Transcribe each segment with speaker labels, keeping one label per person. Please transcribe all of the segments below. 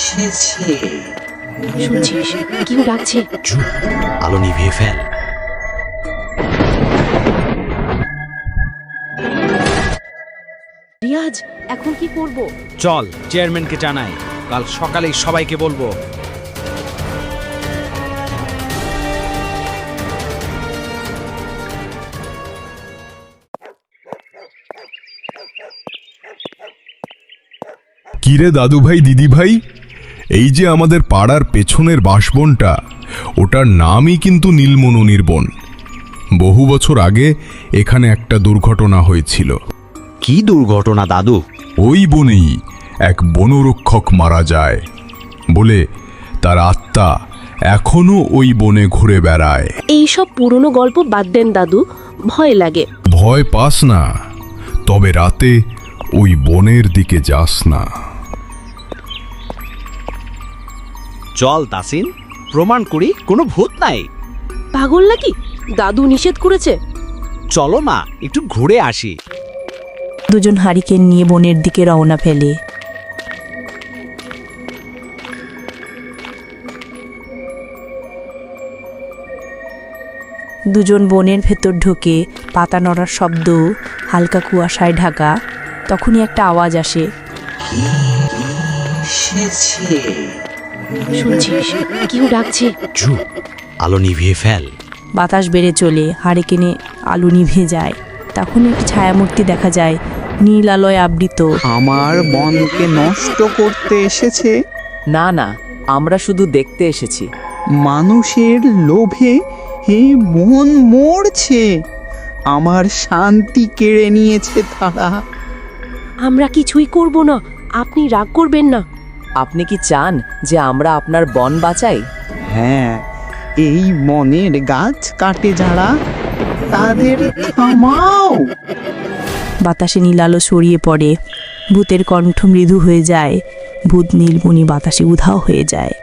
Speaker 1: শুনছিস কেউ ডাকছে?
Speaker 2: আলো নিভিয়ে ফেল।
Speaker 1: রিয়াজ এখন কি করব?
Speaker 3: চল চেয়ারম্যানকে জানাই। কাল সকালেই সবাইকে বলব
Speaker 4: কিরে দাদু ভাই দিদি ভাই এই যে আমাদের পাড়ার পেছনের বাসবনটা ওটার নামই কিন্তু নীলমণুনির বন। বহু বছর আগে এখানে একটা দুর্ঘটনা হয়েছিল।
Speaker 2: কি দুর্ঘটনা দাদু?
Speaker 4: ওই বনেই এক বনরক্ষক মারা যায়। বলে তার আত্মা এখনও ওই বনে ঘুরে বেড়ায়।
Speaker 1: এই সব পুরনো গল্প বাদ দেন দাদু। ভয় লাগে।
Speaker 4: ভয় পাস না তবে রাতে ওই বনের দিকে যাস না।
Speaker 2: চল তাসিন প্রমাণ করি কোনো ভূত নাই।
Speaker 1: পাগল নাকি? দাদু নিষেধ করেছে।
Speaker 2: চলো মা একটু ঘুরে আসি।
Speaker 5: দুজন হারিকেন নিয়ে বনের দিকে রওনা ফেলে। দুজন বনের ভেতর ঢুকে পাতা নড়ার শব্দ হালকা কুয়াশায় ঢাকা তখনই একটা আওয়াজ আসে।
Speaker 1: শুনছিস কেউ ডাকছে।
Speaker 2: চুপ আলো নিভিয়ে ফেল।
Speaker 5: বাতাস বেড়ে চলে হারিকেনে আলু নিভে যায়। তখন একটি ছায়ামূর্তি দেখা যায় নীল আলোয় আবৃত।
Speaker 6: আমার বনকে নষ্ট করতে এসেছে?
Speaker 7: না না আমরা শুধু দেখতে এসেছি।
Speaker 6: মানুষের লোভে এই বন মরছে। আমার শান্তি কেড়ে নিয়েছে তারা।
Speaker 1: আমরা কিছুই করব না আপনি রাগ করবেন না।
Speaker 7: আপনি কি চান যে আমরা আপনার বন বাঁচাই?
Speaker 6: হ্যাঁ এই মনের গাছ কাটে যারা তাদের থামাও।
Speaker 5: বাতাসে নীল আলো ছড়িয়ে পড়ে ভূতের কণ্ঠ মৃদু হয়ে যায় ভূত নীলমণি বাতাসে উধাও হয়ে যায়।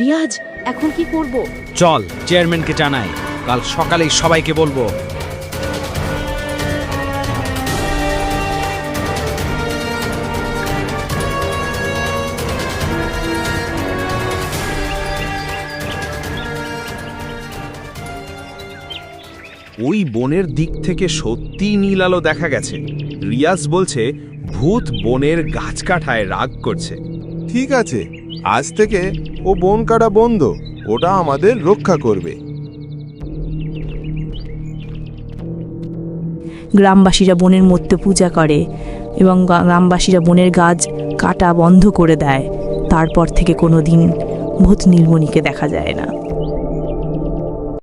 Speaker 1: রিয়াজ এখন কি করব?
Speaker 3: চল চেয়ারম্যানকে জানাই কাল সকালেই সবাইকে বলব
Speaker 8: ওই বনের দিক থেকে সত্যিই নীল আলো দেখা গেছে। রিয়াজ বলছে ভূত বনের গাছ কাঠায় রাগ করছে।
Speaker 9: ঠিক আছে আজ থেকে ও বন কাটা বন্ধ ওটা আমাদের রক্ষা করবে।
Speaker 5: গ্রামবাসীরা বনের মধ্যে পূজা করে এবং গ্রামবাসীরা বনের গাছ কাটা বন্ধ করে দেয়। তারপর থেকে কোনো দিন ভূত নীলমণিকে দেখা যায় না।